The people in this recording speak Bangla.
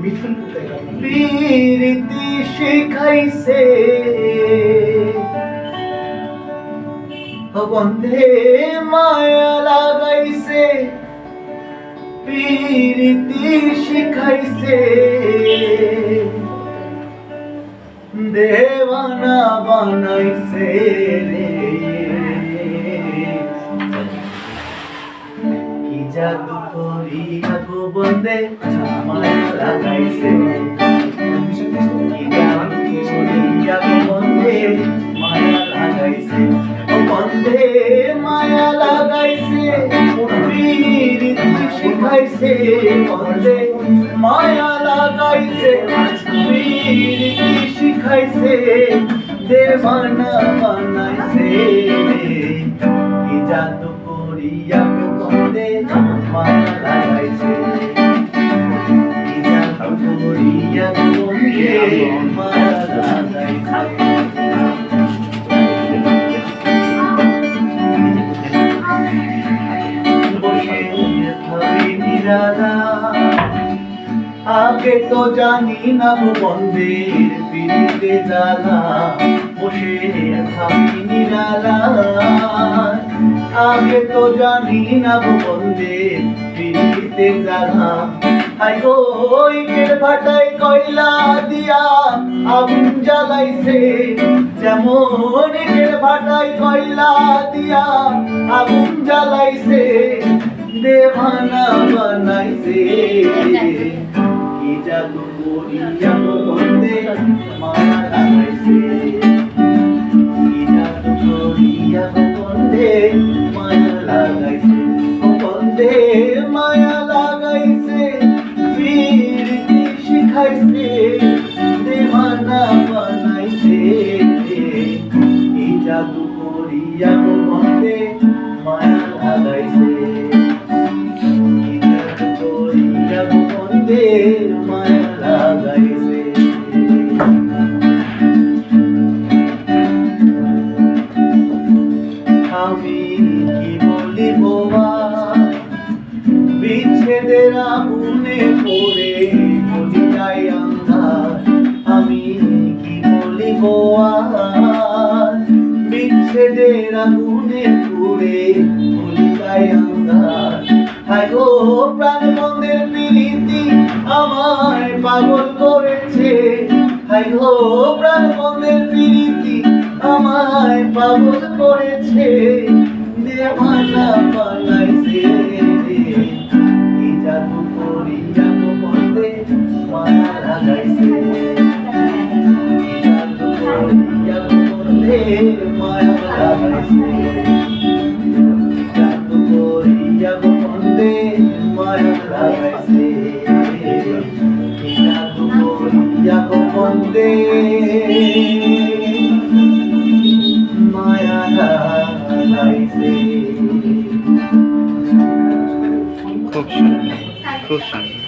মিঠুন প্রীতি শিখাইছে। বন্ধে মায়া লাগাইছে। প্রীতি শিখাইছে। দেওয়ানা বানাইছে রে। জাদু করিয়া গো বন্দে মায়া লাগাইছে কি জাদু করিয়া গো বন্দে, মায়া লাগাইছে ও বন্দে দেবানা বানাইছে কি জাদু বন্দে মায়া লাগাইছে গো বন্দে মায়া লাগাইছে আগে তো জানি না বন্ধের পিড়িতে জ্বালা বসে থাকি নিরালা আগে তো জানি না বন্ধের পিড়িতে জ্বালা হাই গো ইটের ভাটায় কয়লা দিয়া আগুন জ্বালাইছে। যেমন ইটের ভাটায় কয়লা দিয়া আগুন জ্বালাইছে দেওয়ানা বানাইছে। কি জাদু করিয়া বন্দে মায়া লাগাইছে করিয়া বন্দে মায়া লাগাইছে মায়া লাগাইছে আমি কি বলিব বিচ্ছেদের আগুনে পড়ে বিচ্ছেদের আগুনে পড়ে কলিকায় আন্ধার। হায় গো, প্রাণ মন্দের প্রীতি আমায় পাগল করেছে। হায় গো, প্রাণ মন্দের প্রীতি আমায় পাগল করেছে। গো বন্দে মায়া লাগাইছে গো বন্দে মায়া লাগাইছে খুব সুন্দর খুব সুন্দর